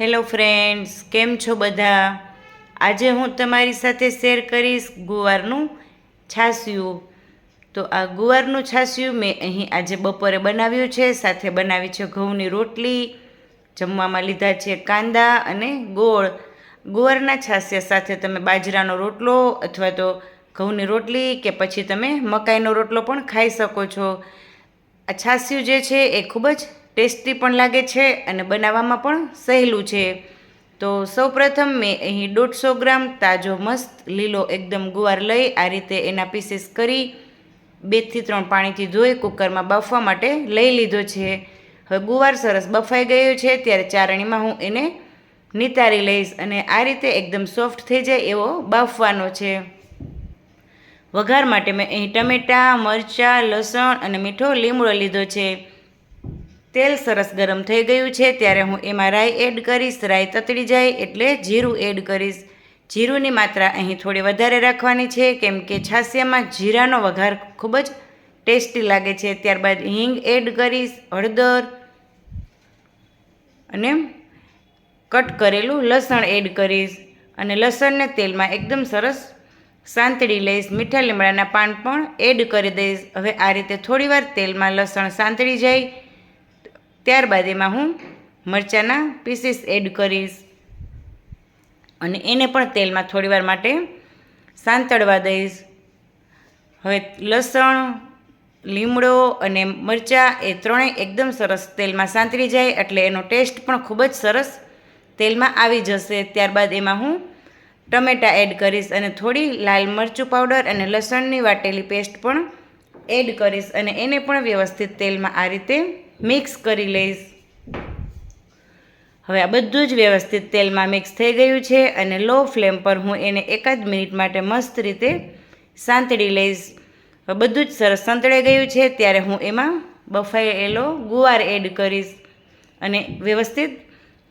Hello friends, કેમ છો બધા? આજે હું તમારી સાથે શેર કરીશ ગુવારનું છાસિયું તો આ ગુવારનું છાસિયું મેં અહીં આજે બપોરે બનાવ્યું છે, સાથે બનાવી છે ઘઉંની રોટલી, જમવામાં લીધા છે કાંદા અને ગોળ. ગુવારના છાસિયા સાથે તમે બાજરાનો રોટલો અથવા તો ઘઉંની રોટલી કે પછી તમે મકાઈનો રોટલો પણ ખાઈ શકો છો. આ છાસિયું જે છે એ ખૂબ જ ટેસ્ટી પણ લાગે છે અને બનાવવામાં પણ સહેલું છે. તો સૌપ્રથમ મેં અહીં દોઢસો ગ્રામ તાજો મસ્ત લીલો એકદમ ગુવાર લઈ આ રીતે એના પીસીસ કરી બેથી ત્રણ પાણીથી ધોઈ કુકરમાં બાફવા માટે લઈ લીધો છે. હવે ગુવાર સરસ બફાઈ ગયો છે ત્યારે ચારણીમાં હું એને નિતારી લઈશ અને આ રીતે એકદમ સોફ્ટ થઈ જાય એવો બાફવાનો છે. વઘાર માટે મેં અહીં ટમેટાં, મરચાં, લસણ અને મીઠો લીમડો લીધો છે. તેલ સરસ ગરમ થઈ ગયું છે, ત્યારે હું એમાં રાઈ એડ કરીશ. રાઈ તતડી જાય એટલે જીરું એડ કરીશ. જીરુંની માત્રા અહીં થોડી વધારે રાખવાની છે, કેમ કે છાસિયામાં જીરાનો વઘાર ખૂબ જ ટેસ્ટી લાગે છે. ત્યારબાદ હિંગ એડ કરીશ, હળદર અને કટ કરેલું લસણ એડ કરીશ. અને લસણને તેલમાં એકદમ સરસ સાંતળી લઈશ. મીઠા લીમડાના પાન પણ એડ કરી દઈશ. હવે આ રીતે થોડીવાર તેલમાં લસણ સાંતળી જાય. ત્યારબાદ એમાં હું મરચાંના પીસીસ એડ કરીશ. અને એને પણ તેલમાં થોડીવાર માટે સાંતળવા દઈશ. હવે લસણ, લીમડો અને મરચાં એ ત્રણેય એકદમ સરસ તેલમાં સાંતળી જાય એટલે એનો ટેસ્ટ પણ ખૂબ જ સરસ તેલમાં આવી જશે. ત્યારબાદ એમાં હું ટમેટાં એડ કરીશ અને થોડી લાલ મરચું પાવડર અને લસણની વાટેલી પેસ્ટ પણ એડ કરીશ અને એને પણ વ્યવસ્થિત તેલમાં આ રીતે મિક્સ કરી લઈશ. હવે આ બધું જ વ્યવસ્થિત તેલમાં મિક્સ થઈ ગયું છે અને લો ફ્લેમ પર હું એને એકાદ મિનિટ માટે મસ્ત રીતે સાંતળી લઈશ. હવે બધું જ સરસ સંતળાઈ ગયું છે ત્યારે હું એમાં બફાયેલો ગુવાર એડ કરીશ અને વ્યવસ્થિત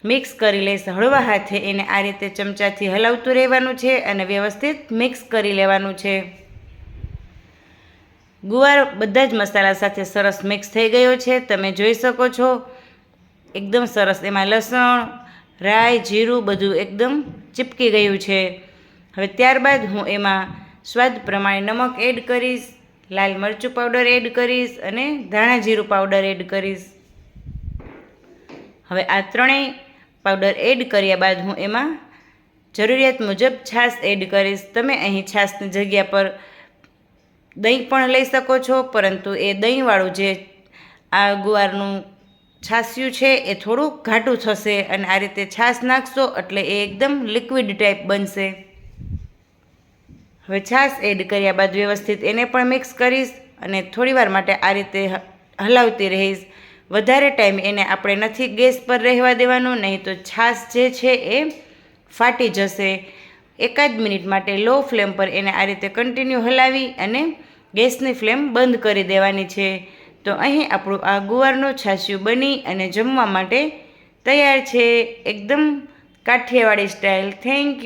મિક્સ કરી લઈશ. હળવા હાથે એને આ રીતે ચમચાથી હલાવતું રહેવાનું છે અને વ્યવસ્થિત મિક્સ કરી લેવાનું છે. ગુવાર બધા જ મસાલા સાથે સરસ મિક્સ થઈ ગયો છે. તમે જોઈ શકો છો. એકદમ સરસ. એમાં લસણ, રાઈ, જીરું બધું એકદમ ચીપકી ગયું છે. હવે ત્યારબાદ હું એમાં સ્વાદ પ્રમાણે નમક એડ કરીશ, લાલ મરચું પાવડર એડ કરીશ અને ધાણા જીરું પાવડર એડ કરીશ. હવે આ ત્રણેય પાવડર એડ કર્યા બાદ હું એમાં જરૂરિયાત મુજબ છાશ એડ કરીશ. તમે અહીં છાશની જગ્યા પર દહીં પણ લઈ શકો છો, પરંતુ એ દહીંવાળું જે આ ગુવારનું છાસિયું છે, એ થોડું ઘાટું થશે અને આ રીતે છાશ નાખશો એટલે એ એકદમ લિક્વિડ ટાઈપ બનશે. હવે છાશ એડ કર્યા બાદ વ્યવસ્થિત એને પણ મિક્સ કરીશ અને થોડીવાર માટે આ રીતે હલાવતી રહીશ. વધારે ટાઈમ એને આપણે નથી ગેસ પર રહેવા દેવાનું, નહીં તો છાશ જે છે એ ફાટી જશે. એકાદ મિનિટ માટે લો ફ્લેમ પર એને આ રીતે કન્ટિન્યુ હલાવી અને ગેસની ફ્લેમ બંધ કરી દેવાની છે. તો અહીં આપણું આ ગુવારનું છાશિયું બની અને જમવા માટે તૈયાર છે. એકદમ કાઠિયાવાડી સ્ટાઇલ. Thank you